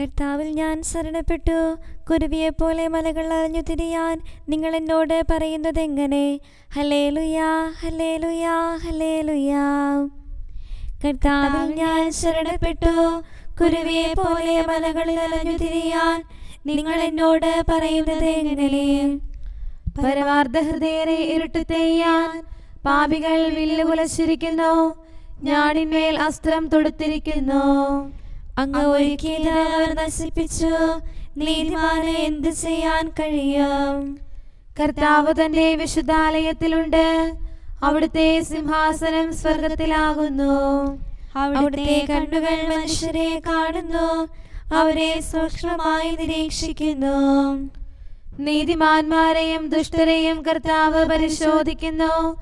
കർത്താവിൽ ഞാൻ ശരണപ്പെട്ടു. കുരുവിയെപ്പോലെ മലകൾ അറിഞ്ഞു തിരിയാൻ നിങ്ങൾ എന്നോട് പറയുന്നത് എങ്ങനെ? ഹലേലുയാ ഹലേലുയാ ഹലേലുയാ കർത്താവിൽ ഞാൻ ശരണപ്പെട്ടു. കുരുവിയെ പോലെ മലകളിൽ അലഞ്ഞു തിരിയാൻ നിങ്ങൾ എന്നോട് പറയുന്നത് എങ്ങനെ? പരമാർത്ഥ ഹൃദയരെ ഇരുട്ട് തെയ്യാൻ പാപികൾ വില്ല് കുലച്ചിരിക്കുന്നു ഞാണിന്മേൽ അസ്ത്രം തൊടുത്തിരിക്കുന്നു. അങ്ങ് ഒരുക്കിയതവർ നശിപ്പിച്ചു. നീതിമാന് എന്ത് ചെയ്യാൻ കഴിയും? കർത്താവ് തന്റെ വിശുദ്ധാലയത്തിലുണ്ട്. അവിടുത്തെ സിംഹാസനം സ്വർഗത്തിലാകുന്നു അവിടുത്തെ കണ്ണുകൾ മനുഷ്യരെ കാണുന്നു. അവരെ സൂക്ഷ്മമായി നിരീക്ഷിക്കുന്നു. നീതിമാന്മാരെയും ദുഷ്ടരെയും കർത്താവ് പരിശോധിക്കുന്നു.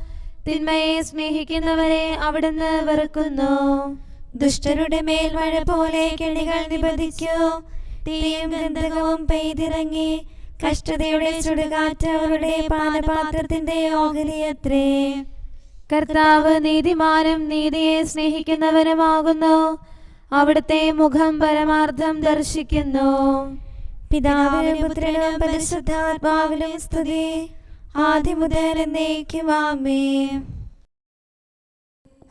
തിന്മയെ സ്നേഹിക്കുന്നവരെ അവിടുന്ന് വെറുക്കുന്നു. ദുഷ്ടരുടെ മേൽ മഴ പോലെ കെണികൾ നിബന്ധിക്കൂ. തീയും ഗന്ധകവും പെയ്തിറങ്ങി. കഷ്ടതയുടെ ചുടുകാറ്റ് അവരുടെ പാനപാത്രത്തിന്റെ ഓഹരിയത്രേ. കർത്താവ് നീതിമാനും നീതിയെ സ്നേഹിക്കുന്നവനുമാകുന്നു. അവിടുത്തെ മുഖം പരമാർത്ഥം ദർശിക്കുന്നു. പിതാവിനും പുത്രനും പരിശുദ്ധാത്മാവിനും സ്തുതി. ആദ്യം മുതൽ എന്നേക്കും ആമേ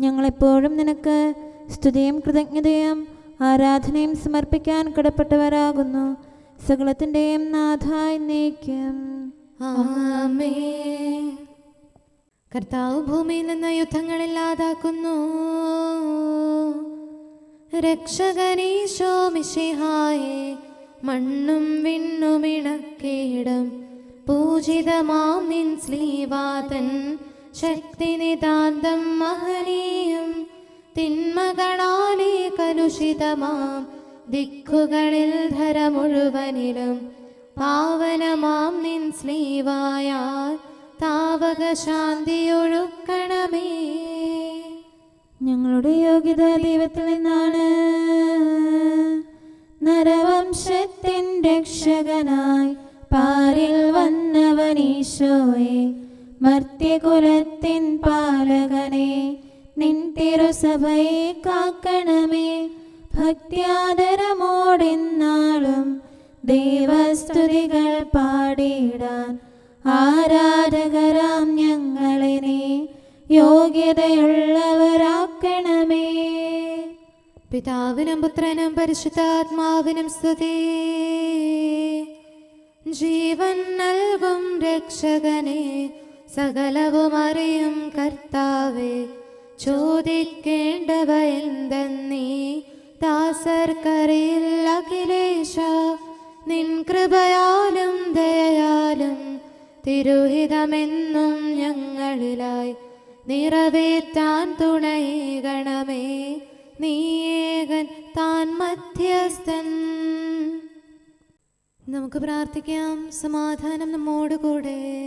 ഞങ്ങളെപ്പോഴും നിനക്ക് സ്തുതിയും കൃതജ്ഞതയും ആരാധനയും സമർപ്പിക്കാൻ കടപ്പെട്ടവരാകുന്നു. സകലത്തിന്റെയും നാഥായി നീക്കം. കർത്താവ് ഭൂമിയിൽ നിന്ന് യുദ്ധങ്ങളില്ലാതാക്കുന്നു രക്ഷകനീശോ മിശിഹായെ മണ്ണും വിണ്ണുമിണക്കേടം പൂജിതമാം നിൻ ശ്ലീവാതൻ ശക്തി നിതാന്തം മഹനീയം തിന്മകളാലേ കലുഷിതമാം. ദിക്കുകളിൽ ധര മുഴുവനിലും പാവനമാം നിൻ സ്ലീവായാൽ താവക ശാന്തിയൊഴുക്കണമേ ഞങ്ങളുടെ യോഗ്യത ദൈവത്തിൽ നിന്നാണ്. നരവംശത്തിൻ രക്ഷകനായി പാരിൽ വന്നവനീശോയെ മർത്യകുലത്തിൻ പാലകനെ നിൻ തിരുസഭയെ കാക്കണമേ. ഭക്തിയാദരമോടിന്നാളും ദേവസ്തുതികൾ പാടിയിടാൻ ആരാധകരാം ഞങ്ങളെ നീ യോഗ്യതയുള്ളവരാക്കണമേ. പിതാവിനും പുത്രനും പരിശുദ്ധാത്മാവിനും സ്തുതി. ജീവൻ നൽകും രക്ഷകനെ. സകലവും അറിയും കർത്താവെ. ചോദിക്കേണ്ടവ എന്തെന്നീ ദാസർക്കറിയിൽ അഖിലേശ നിൻ കൃപയാലും ദയാലും തിരുഹിതമെന്നും ഞങ്ങളിലായി നിറവേറ്റാൻ തുണയേകണമേ. നീയേകൻ താൻ മധ്യസ്ഥൻ. നമുക്ക് പ്രാർത്ഥിക്കാം. സമാധാനം നമ്മോടുകൂടെ.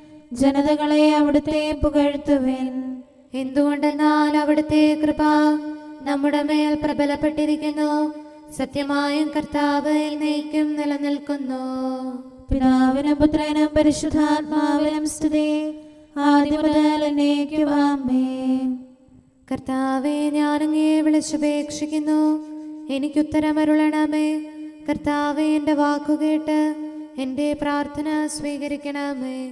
ജനതകളെ അവിടുത്തെ പുകഴ്ത്തുവേൻ. എന്തുകൊണ്ടെന്നാൽ അവിടുത്തെ കൃപ നമ്മുടെ മേൽ പ്രബലപ്പെട്ടിരിക്കുന്നു. സത്യമായും കർത്താവ് എന്നേക്കും നിലനിൽക്കുന്നു. പിതാവിനും പുത്രനും പരിശുദ്ധാത്മാവിനും സ്തുതി. ആദ്യം മുതൽ എന്നേക്കും വിളിച്ചുപേക്ഷിക്കുന്നു കർത്താവെ ഞാനങ്ങയെ വിളിച്ചപേക്ഷിക്കുന്നു. എനിക്കുത്തരമരുളണമേ കർത്താവെ എന്റെ വാക്കുകേട്ട് എന്റെ പ്രാർത്ഥന സ്വീകരിക്കണമേ.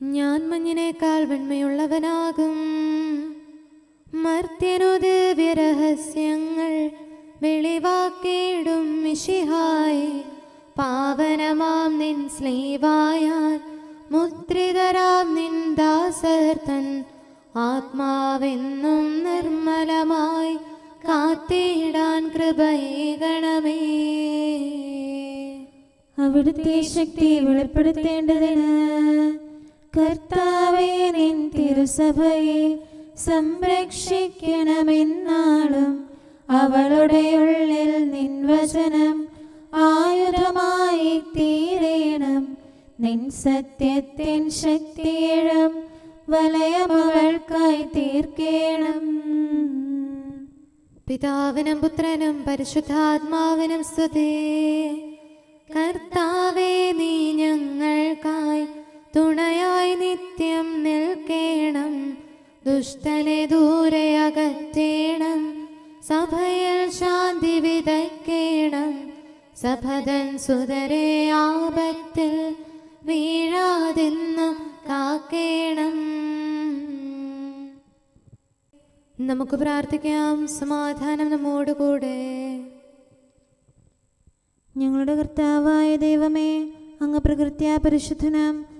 ഞാൻ മഞ്ഞിനേക്കാൾ വെണ്മയുള്ളവനാകും. മർത്യനു ദിവ്യരഹസ്യങ്ങൾ വെളിവാക്കിയിടും മിഷിഹായി പാവനമാം നിൻ സ്ലീവായാൻ മുദ്രിതരാം നിൻ ദാസർത്തൻ ആത്മാവെന്നും നിർമ്മലമായി കാത്തിടാൻ കൃപയേകണമേ. അവിടുത്തെ ശക്തി വെളിപ്പെടുത്തേണ്ടതിന് കർത്താവെ നിൻ തിരുസഭയെ സംരക്ഷിക്കണമെന്നാളും അവളുടെ ഉള്ളിൽ നിൻ വചനം ആയുധമായി തീരേണം നിൻ സത്യത്തിൻ ശക്തിയിടം വലയം അവൾക്കായി തീർക്കേണം. പിതാവിനും പുത്രനും പരിശുദ്ധാത്മാവിനും സ്തുതി. കർത്താവേ നീ ഞങ്ങൾക്കായി തുണയായി നിത്യം നിൽക്കേണം. ദുഷ്ടനെ ദൂരെ അകറ്റേണം. സഭയിൽ ശാന്തി വിതയ്ക്കേണം. സഭതൻ സുതരെ ആപത്തിൽ വീഴാതിന്ന് കാക്കേണം. നമുക്ക് പ്രാർത്ഥിക്കാം. സമാധാനം നമ്മോടുകൂടെ ഞങ്ങളുടെ കർത്താവായ ദൈവമേ അങ്ങ് പ്രകൃത്യാ പരിശുദ്ധനും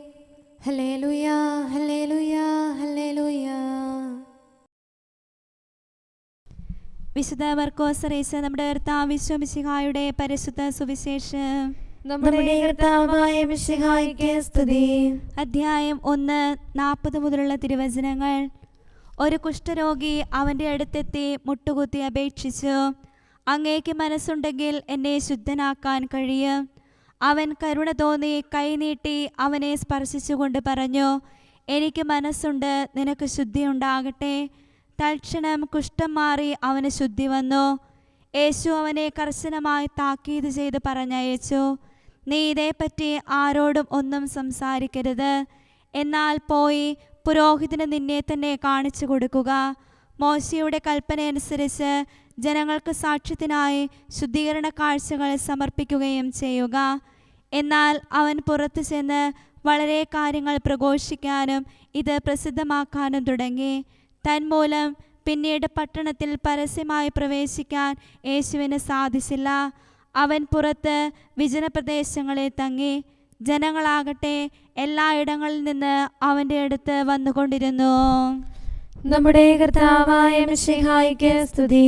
ഹലേലുയ ഹലേലുയ ഹലേലുയ വിശുദ്ധ വർക്കോസറേസ് നമ്മുടെ കർത്താവ് വിശ്വമിശിഹായുടെ പരിശുദ്ധ സുവിശേഷം. നമ്മുടെ കർത്താവായ മിശിഹായിക്ക് സ്തുതി. അധ്യായം ഒന്ന് നാൽപ്പത് മുതലുള്ള തിരുവചനങ്ങൾ. ഒരു കുഷ്ഠരോഗി അവന്റെ അടുത്തെത്തി മുട്ടുകുത്തി അപേക്ഷിച്ചു. അങ്ങേക്ക് മനസ്സുണ്ടെങ്കിൽ എന്നെ ശുദ്ധനാക്കാൻ കഴിയും. അവൻ കരുണ തോന്നി കൈനീട്ടി അവനെ സ്പർശിച്ചുകൊണ്ട് പറഞ്ഞു എനിക്ക് മനസ്സുണ്ട് നിനക്ക് ശുദ്ധി ഉണ്ടാകട്ടെ. തൽക്ഷണം കുഷ്ഠം മാറി അവന് ശുദ്ധി വന്നു. യേശു അവനെ കർശനമായി താക്കീത് ചെയ്ത് പറഞ്ഞയച്ചു നീ ഇതേപ്പറ്റി ആരോടും ഒന്നും സംസാരിക്കരുത്. എന്നാൽ പോയി പുരോഹിതന് നിന്നെ തന്നെ കാണിച്ചു കൊടുക്കുക. മോശയുടെ കൽപ്പനയനുസരിച്ച് ജനങ്ങൾക്ക് സാക്ഷ്യത്തിനായി ശുദ്ധീകരണ കാഴ്ചകൾ സമർപ്പിക്കുകയും ചെയ്യുക. എന്നാൽ അവൻ പുറത്തു ചെന്ന് വളരെ കാര്യങ്ങൾ പ്രഘോഷിക്കാനും ഇത് പ്രസിദ്ധമാക്കാനും തുടങ്ങി. തന്മൂലം പിന്നീട് പട്ടണത്തിൽ പരസ്യമായി പ്രവേശിക്കാൻ യേശുവിന് സാധിച്ചില്ല. അവൻ പുറത്ത് വിജനപ്രദേശങ്ങളിൽ തങ്ങി. ജനങ്ങളാകട്ടെ എല്ലായിടങ്ങളിൽ നിന്ന് അവന്റെ അടുത്ത് വന്നുകൊണ്ടിരുന്നു. നമ്മുടെ കർത്താവായ മിഷിഹായിക്ക് സ്തുതി.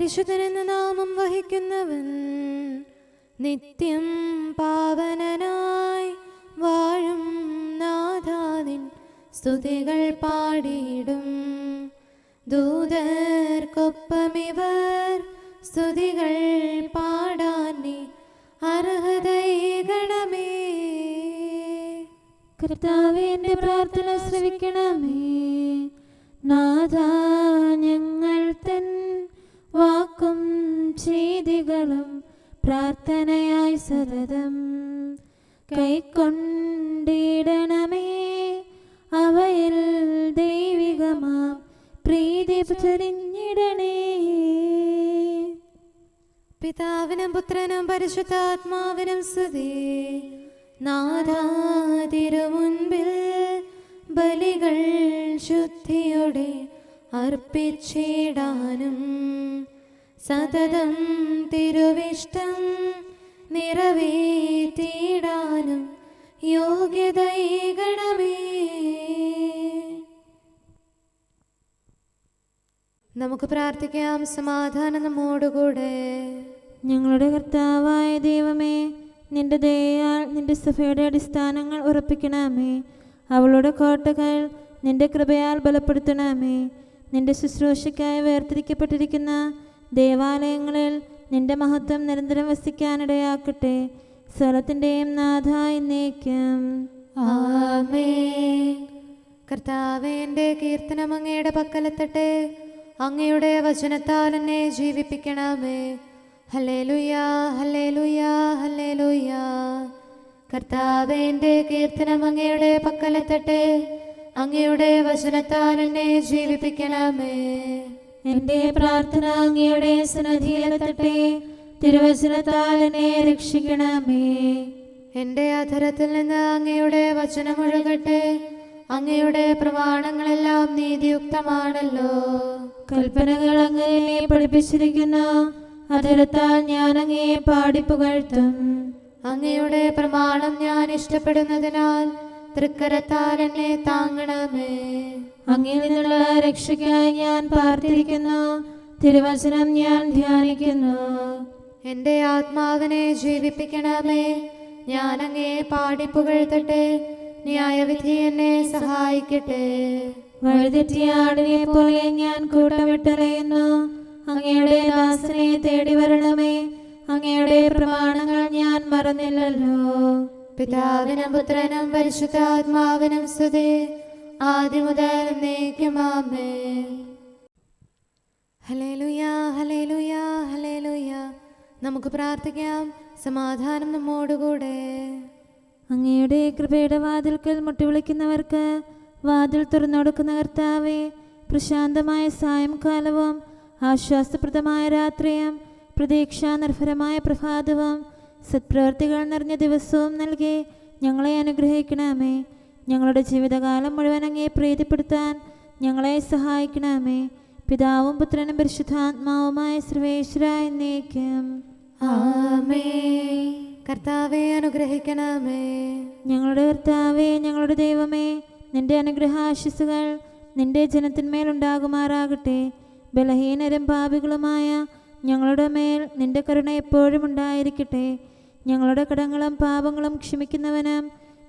പരിശുദ്ധനെന്ന നാമം വഹിക്കുന്നവൻ നിത്യം പാവനനായി വാഴും നാഥാദിൻ സ്തുതികൾ പാടിയിടും. ദൂതർക്കൊപ്പമിവർ സ്തുതികൾ പാടാൻ നീ എന്റെ പ്രാർത്ഥന ശ്രവിക്കണമേ. നാഥ ഞങ്ങൾ വാക്കും ചെയ്തികളും പ്രാർത്ഥനയായി സതതം. കൈക്കൊണ്ടിടണമേ അവയിൽ ദൈവികമാം പ്രീതി ചൊരിഞ്ഞിടണേ പിതാവിനും പുത്രനും പരിശുദ്ധാത്മാവിനും സ്തുതി. നാദാതിരുമുൻപിൽ ബലികൾ ശുദ്ധിയോടെ അർപ്പിച്ചിടാനും സതതം തിരുവിഷ്ടം നിറവേറ്റിടാനും യോഗ്യതൈകണമേ നമുക്ക് പ്രാർത്ഥിക്കാം സമാധാനം നമ്മോടുകൂടെ. ഞങ്ങളുടെ കർത്താവായ ദൈവമേ നിന്റെ ദയാൽ നിന്റെ സഭയുടെ അടിസ്ഥാനങ്ങൾ ഉറപ്പിക്കണമേ. അവളുടെ കോട്ടകൾ നിന്റെ കൃപയാൽ ബലപ്പെടുത്തണമേ. നിന്റെ ശുശ്രൂഷയ്ക്കായി വേർതിരിക്കപ്പെട്ടിരിക്കുന്ന ദേവാലയങ്ങളിൽ നിന്റെ മഹത്വം നിരന്തരം വസിക്കാനിടയാക്കട്ടെ. സ്വലത്തിന്റെയും നാഥ എന്നേക്കും. ആമേ കർത്താവേ എന്റെ കീർത്തനം അങ്ങയുടെ പക്കലെത്തട്ടെ. അങ്ങയുടെ വചനത്താൽ എന്നെ ജീവിപ്പിക്കണമേ. ഹല്ലേലൂയാ ഹല്ലേലൂയാ ഹല്ലേലൂയാ. ലുയാ എന്റെ കീർത്തനം അങ്ങയുടെ പക്കലെത്തട്ടെ. അങ്ങയുടെ വചനത്താൽ എന്നെ ജീവിപ്പിക്കണമേ. എന്റെ പ്രാർത്ഥന അങ്ങയുടെ സന്നദ്ധിയിലെത്തട്ടെ തിരുവചനത്താൽ എന്നെ രക്ഷിക്കണമേ. എന്റെ അധരത്തിൽ നിന്ന് അങ്ങയുടെ വചനമൊഴുകട്ടെ അങ്ങയുടെ പ്രമാണങ്ങളെല്ലാം നീതിയുക്തമാണല്ലോ. കൽപ്പനകൾ അങ്ങനെ പഠിപ്പിച്ചിരിക്കുന്ന അതിരത്താൽ ഞാൻ അങ്ങയെ പാടിപ്പുകഴ്ത്തും അങ്ങയുടെ പ്രമാണം ഞാൻ ഇഷ്ടപ്പെടുന്നതിനാൽ തൃക്കരത്താൽ എന്നെ താങ്ങണമേ. അങ്ങിൽ നിന്നുള്ള രക്ഷയ്ക്കായി ഞാൻ പാർത്തിരിക്കുന്നു. തിരുവചനം ഞാൻ ധ്യാനിക്കുന്നു. എന്റെ ആത്മാവിനെ ജീവിപ്പിക്കണമേ. ഞാൻ അങ്ങേ പാടിപ്പുകഴ്ത്തട്ടെ ന്യായവിധി എന്നെ സഹായിക്കട്ടെ. വഴുതെറ്റിയ ആടിനെ പോലെ ഞാൻ കൂട്ടമിട്ടറിയുന്നു. അങ്ങയുടെ ദാസനെ തേടി വരണമേ. അങ്ങയുടെ പ്രമാണങ്ങൾ ഞാൻ മറന്നില്ലല്ലോ. പിതാവിനും പുത്രനും പരിശുദ്ധാത്മാവിനും സ്തുതി. ആദ്യം മുതൽ എന്നേക്കുമാമേ ഹലേലുയാ ഹലേലുയാ ഹലേലുയാ നമുക്ക് പ്രാർത്ഥിക്കാം. സമാധാനം നമ്മോടുകൂടെ. അങ്ങയുടെ കൃപയുടെ വാതിൽക്കൽ മുട്ടി വിളിക്കുന്നവർക്ക് വാതിൽ തുറന്നുകൊടുക്കുന്ന കർത്താവെ പ്രശാന്തമായ സായംകാലവും ആശ്വാസപ്രദമായ രാത്രിയും പ്രതീക്ഷാനിർഭരമായ പ്രഭാതവും സത്പ്രവർത്തികൾ നിറഞ്ഞ ദിവസവും നൽകി ഞങ്ങളെ അനുഗ്രഹിക്കണമേ. ഞങ്ങളുടെ ജീവിതകാലം മുഴുവൻ അങ്ങേ പ്രീതിപ്പെടുത്താൻ ഞങ്ങളെ സഹായിക്കണമേ. പിതാവും പുത്രനും പരിശുദ്ധാത്മാവുമായ സർവേശ്വര എന്നേക്കും. ആമേ. കർത്താവെ അനുഗ്രഹിക്കണമേ. ഞങ്ങളുടെ കർത്താവേ ഞങ്ങളുടെ ദൈവമേ നിന്റെ അനുഗ്രഹാശിസുകൾ നിന്റെ ജനത്തിന്മേലുണ്ടാകുമാറാകട്ടെ ബലഹീനരും പാപികളുമായ ഞങ്ങളുടെ മേൽ നിന്റെ കരുണ എപ്പോഴും ഉണ്ടായിരിക്കട്ടെ. ഞങ്ങളുടെ കടങ്ങളും പാപങ്ങളും ക്ഷമിക്കുന്നവനും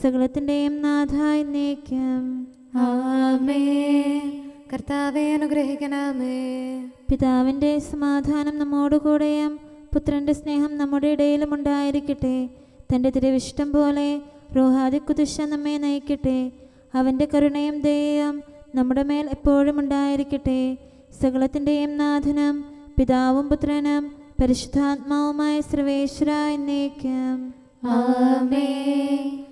സകലത്തിന്റെയും നാഥായി നീക്കം ആമേ കർത്താവെ അനുഗ്രഹിക്കണമേ. പിതാവിന്റെ സമാധാനം നമ്മോടുകൂടെയും പുത്രന്റെ സ്നേഹം നമ്മുടെ ഇടയിലും ഉണ്ടായിരിക്കട്ടെ. തന്റെ തിരുവിഷ്ടം പോലെ റോഹാദി കുതിശ നമ്മെ നയിക്കട്ടെ. അവന്റെ കരുണയും ദയയും നമ്മുടെ മേൽ എപ്പോഴും ഉണ്ടായിരിക്കട്ടെ. സകലത്തിന്റെയും നാഥനം പിതാവും പുത്രനും പരിശുദ്ധാത്മാവുമായ സർവേശ്വര എന്നേക്കും. ആമേൻ.